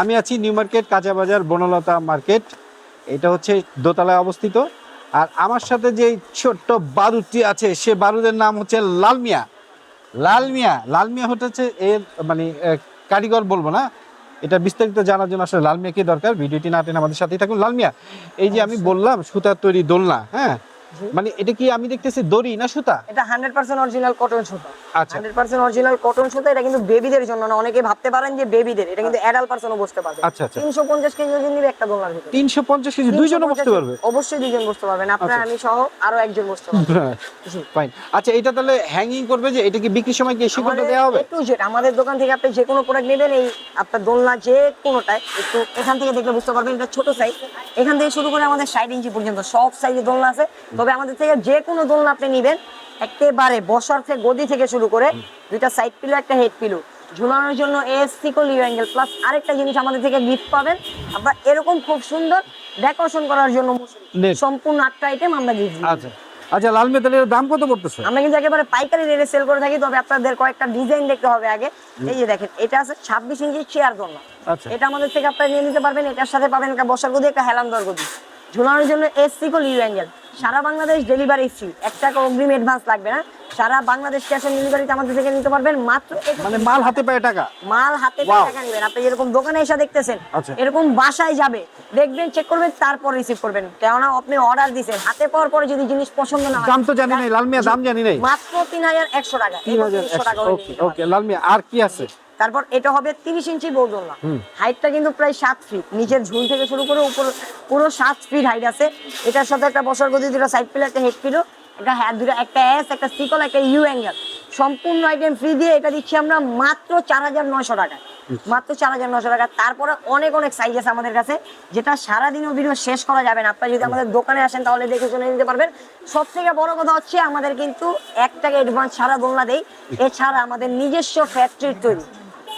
আমি আছি new market কাঁচাবাজার বনলতা মার্কেট। এটা হচ্ছে দোতলায় অবস্থিত। আর আমার সাথে যে ছোট্ট বারুদটি আছে সে বারুদের নাম হচ্ছে লালমিয়া। লালমিয়া লালমিয়া হচ্ছে এর মানে কারিগর বলব না। এটা বিস্তারিত জানার জন্য আসলে লালমিয়া কি দরকার? ভিডিওটি না টেনে আমাদের সাথেই থাকুন। লালমিয়া এই যে আমি বললাম সুতার তৈরি দোলনা হ্যাঁ। মানে এটা কি আমি দেখতেছি দড়ি না সুতা? এটা হান্ড্রেড পার্সেন্ট অরিজিনাল কটন সুতা। আচ্ছা। হান্ড্রেড পার্সেন্ট অরিজিনাল কটন সুতা এটা কিন্তু বেবিদের জন্য না অনেকে ভাবতে পারেন যে বেবিদের এটা কিন্তু অ্যাডাল্ট পার্সনও বসতে পারবে। আচ্ছা আচ্ছা। তিনশো পঞ্চাশ কেজি ওজন নিবে একটা দোলনার ভিতরে। তিনশো পঞ্চাশ কেজি দুইজনও বসতে পারবে? অবশ্যই দুইজন বসতে পারবেন। আপনার আচ্ছা। আমি সহ আরও একজন বসতে পারবে ফাইন আচ্ছা এটা তাহলে হ্যাঙ্গিং করবে যে এটা কি বিক্রির সময় কি শিকড়টা দেওয়া হবে? একটু জেট আমাদের দোকান থেকে আপনি যে কোনো প্রোডাক্ট নেবেন এই আপনার দোলনা যে কোনোটায় একটু এখান থেকে দেখলে বুঝতে পারবেন এটা ছোট সাইজ এখান থেকে শুরু করে আমাদের ষাট ইঞ্চি পর্যন্ত সব সাইজের দোলনা আছে। তবে আমাদের থেকে যে কোনো দোলনা আপনি নেবেন একেবারে বসার থেকে গদি থেকে শুরু করে দুইটা সাইড পিলো একটা হেড পিলো ঝুলানোর জন্য এস সিকল ইউ অ্যাঙ্গেল প্লাস আরেকটা জিনিস আমাদের থেকে গিফট পাবেন। আপনার এরকম খুব সুন্দর ডেকোরেশন করার জন্য সম্পূর্ণ আটটা আইটেম আমরা গিফট আচ্ছা। আচ্ছা লাল মেতালের দাম কত পড়তেছে? আমরা কিন্তু একেবারে পাইকারি রেটে সেল করে থাকি তবে আপনাদের কয়েকটা ডিজাইন দেখতে হবে আগে। এই যে দেখেন এটা আছে ছাব্বিশ ইঞ্চি চেয়ার দোলনা। আচ্ছা। এটা আমাদের থেকে আপনারা নিয়ে নিতে পারবেন এটার সাথে পাবেন একটা বসার গদি একটা হেলান্দর গদি। ঝুলানোর জন্য এসি কল ইউ অ্যাঙ্গেল সারা বাংলাদেশ ডেলিভারি ফ্রি এক টাকা অগ্রিম অ্যাডভান্স লাগবে না। সারা বাংলাদেশ ক্যাশ অন ডেলিভারিতে আমাদের থেকে নিতে পারবেন মাত্র মানে মাল হাতে পায় টাকা? মাল হাতে Wow. টাকা নেবেন। আপনি যেরকম দোকানে এসে দেখতেছেন আচ্ছা। এরকম বাসায় যাবে দেখবেন চেক করবেন তারপর রিসিভ করবেন। কেননা আপনি অর্ডার দিছেন। হাতে পাওয়ার পরে যদি জিনিস পছন্দ না হয় দাম তো জানি নাই লাল মিয়া দাম জানি নাই। মাত্র তিন হাজার একশো টাকা। তিন হাজার একশো টাকা হলে ওকে ওকে লাল মিয়া আর কি আছে? তারপর এটা হবে তিরিশ ইঞ্চি বৌদোলনা হাইটটা কিন্তু প্রায় সাত ফিট নিচের ঝুল থেকে শুরু করে উপর পুরো সাত ফিট হাইট আছে। এটার সাথে একটা বসার গদি দুটো সাইড পিলো একটা হেড পিলো একটা হ্যাঁ দুটো একটা এস একটা সিকল একটা ইউ অ্যাঙ্গেল সম্পূর্ণ আইটেম ফ্রি দিয়ে এটা দিচ্ছি আমরা মাত্র চার হাজার নয়শো টাকা মাত্র চার হাজার নশো টাকা। তারপরে অনেক অনেক সাইজ আছে আমাদের কাছে যেটা সারাদিনও ভিডিও শেষ করা যাবে না। আপনারা যদি আমাদের দোকানে আসেন তাহলে দেখে শুনে নিতে পারবেন। সব থেকে বড় কথা হচ্ছে আমাদের কিন্তু এক টাকা অ্যাডভান্স ছাড়া দোলনা দেই। এছাড়া আমাদের নিজস্ব ফ্যাক্টরির তৈরি।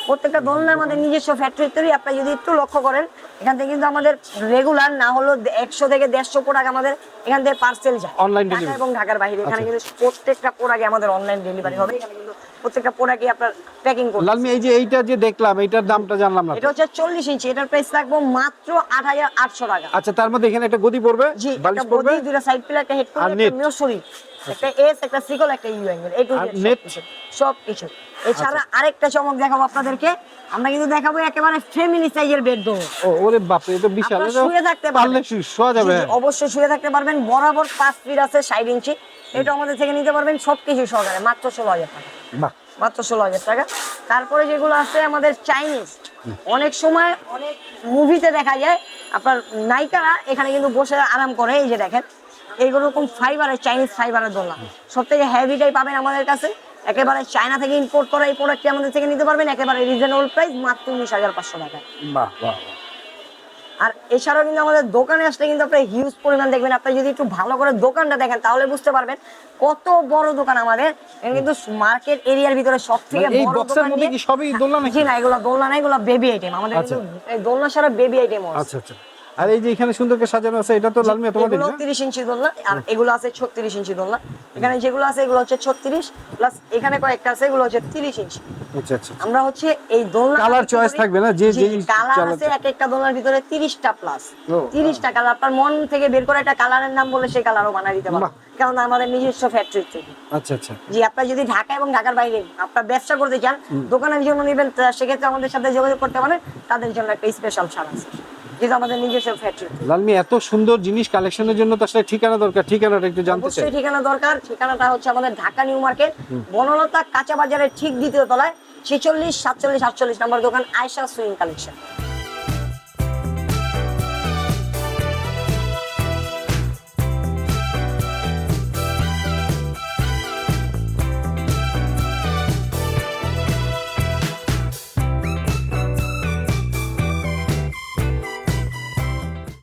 প্রত্যেকটা দোলনা আমাদের নিজস্ব ফ্যাক্টরি তৈরি। আপনি যদি একটু লক্ষ্য করেন এখান থেকে কিন্তু আমাদের রেগুলার না হলো একশো থেকে দেড়শো প্রোডাক্ট আমাদের এখান থেকে পার্সেল যায়। অনলাইন এবং ঢাকার বাইরে। এখানে আচ্ছা। কিন্তু প্রত্যেকটা প্রোডাক্ট আমাদের অনলাইন ডেলিভারি হবে। এখানে প্রত্যেকটা প্রোডাক্টই আপনার প্যাকিং করতে লাল মিয়া এই যে এইটা যে দেখলাম এইটার দামটা জানলাম না এটা হচ্ছে চল্লিশ ইঞ্চি এটার প্রাইস মাত্র আট হাজার আটশো টাকা। আচ্ছা তার মধ্যে এখানে একটা গদি পড়বে বালিশ পড়বে? বডি দুটো সাইড পিলার একটা হেড একটা। মিওসরি একটা এস একটা সিকল একটা ইউ অ্যাঙ্গেল এই সব কিছু এছাড়া আচ্ছা। আরেকটা চমক দেখাবো আপনাদেরকে আমরা কিন্তু দেখাবো একেবারে ফ্যামিলি সাইজের বেডরুম ও ওরে বাপ রে এটা বিশাল শুয়ে থাকতে পারবেন। শোয়া যাবে। অবশ্যই শুয়ে থাকতে পারবেন বরাবর পাঁচ ফিট আছে ষাট ইঞ্চি। এটা আমাদের থেকে নিতে পারবেন সবকিছু সহকারে মাত্র ষোলো হাজার টাকা। বাহ মাত্র ষোলো হাজার টাকা। তারপরে যেগুলো আছে আমাদের চাইনিজ অনেক সময় অনেক মুভিতে দেখা যায় আপনার নায়িকারা এখানে কিন্তু বসে আরাম করে এই যে দেখেন এইগুলো রকম ফাইবারের চাইনিজ ফাইবারের দোলনা। সব থেকে হেভিটাই পাবেন আমাদের কাছে। একেবারে চায়না থেকে ইম্পোর্ট করা এই প্রোডাক্টটি আমাদের থেকে নিতে পারবেন একেবারে রিজনেবল প্রাইস মাত্র উনিশ হাজার পাঁচশো টাকা। বাহ বাহ। আর এছাড়াও কিন্তু আমাদের দোকানে আসলে কিন্তু আপনি হিউজ পরিমাণ দেখবেন। আপনি যদি একটু ভালো করে দোকানটা দেখেন তাহলে বুঝতে পারবেন কত বড় দোকান আমাদের। কিন্তু মার্কেট এরিয়ার ভিতরে সব থেকে মানে বড় দোকান মধ্যে কি সবই দোলনা নাকি? না এগুলো দোলনা না এগুলো বেবি আইটেম আমাদের আচ্ছা। কিন্তু দোলনা সারা বেবি আইটেম আচ্ছা আচ্ছা। আর এই যে এখানে সুন্দর করে সাজানো আছে এটা তো লাল মিয়া তোমাদের এগুলো না? তিরিশ ইঞ্চি দোলনা আর এগুলো আছে ছত্রিশ ইঞ্চি দোলনা। এখানে যেগুলো আছে এগুলো হচ্ছে ছত্রিশ প্লাস এখানে কয়েকটা আছে এগুলো হচ্ছে তিরিশ ইঞ্চি। আচ্ছা আচ্ছা। আমরা হচ্ছে এই দোলনা Colour choice থাকবে না? যে- যেই কালার আছে এক একটা দোলনার ভিতরে তিরিশটা প্লাস ও। তিরিশটা কালার আপনার মন থেকে বের করে একটা কালারের নাম বলে সেই কালারও বানিয়ে দিতে পারব। কারণ আমাদের নিজস্ব ফ্যাক্টরি থেকে আচ্ছা আচ্ছা। জি আপনার যদি ঢাকা এবং ঢাকার বাইরে আপনার ব্যবসা করতে চান দোকানের জন্য নেবেন সেক্ষেত্রে আমাদের সাথে যোগাযোগ করতে পারেন তাদের জন্য একটা স্পেশাল ছাড় আছে। যেটা আমাদের নিজস্ব ফ্যাক্টরি লালমি এত সুন্দর জিনিস কালেকশনের জন্য তো আসলে ঠিকানা দরকার ঠিকানাটা একটু জানতে চাই। ঠিকানা দরকার ঠিকানাটা হচ্ছে আমাদের ঢাকা নিউ মার্কেট বনলতা কাঁচা বাজারের ঠিক দ্বিতীয় তলায় ছেচল্লিশ সাতচল্লিশ আটচল্লিশ নম্বর দোকান আয়সা সুইং কালেকশন